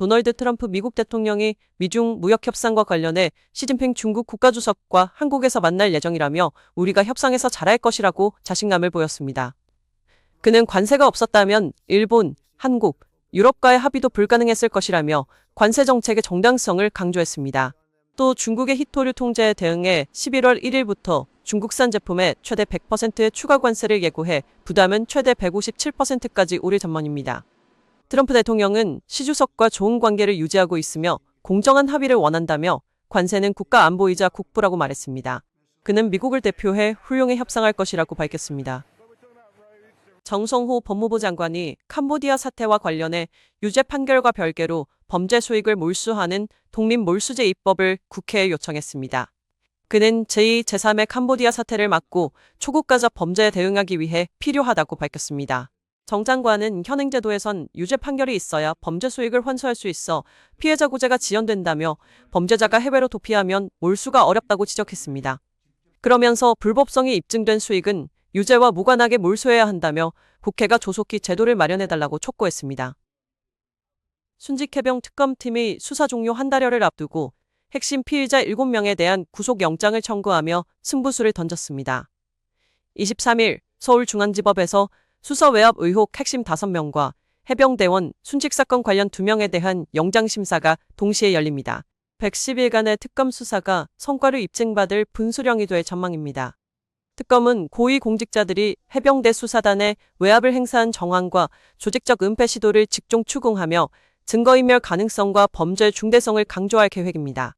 도널드 트럼프 미국 대통령이 미중 무역 협상과 관련해 시진핑 중국 국가주석과 한국에서 만날 예정이라며 우리가 협상에서 잘할 것이라고 자신감을 보였습니다. 그는 관세가 없었다면 일본, 한국, 유럽과의 합의도 불가능했을 것이라며 관세 정책의 정당성을 강조했습니다. 또 중국의 히토류 통제에 대응해 11월 1일부터 중국산 제품에 최대 100%의 추가 관세를 예고해 부담은 최대 157%까지 오를 전망입니다. 트럼프 대통령은 시 주석과 좋은 관계를 유지하고 있으며 공정한 합의를 원한다며 관세는 국가 안보이자 국부라고 말했습니다. 그는 미국을 대표해 훌륭히 협상할 것이라고 밝혔습니다. 정성호 법무부 장관이 캄보디아 사태와 관련해 유죄 판결과 별개로 범죄 수익을 몰수하는 독립 몰수제 입법을 국회에 요청했습니다. 그는 제2, 제3의 캄보디아 사태를 막고 초국가적 범죄에 대응하기 위해 필요하다고 밝혔습니다. 정 장관은 현행 제도에선 유죄 판결이 있어야 범죄 수익을 환수할 수 있어 피해자 구제가 지연된다며 범죄자가 해외로 도피하면 몰수가 어렵다고 지적했습니다. 그러면서 불법성이 입증된 수익은 유죄와 무관하게 몰수해야 한다며 국회가 조속히 제도를 마련해달라고 촉구했습니다. 순직해병 특검팀이 수사 종료 한 달여를 앞두고 핵심 피의자 7명에 대한 구속영장을 청구하며 승부수를 던졌습니다. 23일 서울중앙지법에서 수사 외압 의혹 핵심 5명과 해병대원 순직 사건 관련 2명에 대한 영장심사가 동시에 열립니다. 110일간의 특검 수사가 성과를 입증받을 분수령이 될 전망입니다. 특검은 고위 공직자들이 해병대 수사단에 외압을 행사한 정황과 조직적 은폐 시도를 직종 추궁하며 증거인멸 가능성과 범죄 중대성을 강조할 계획입니다.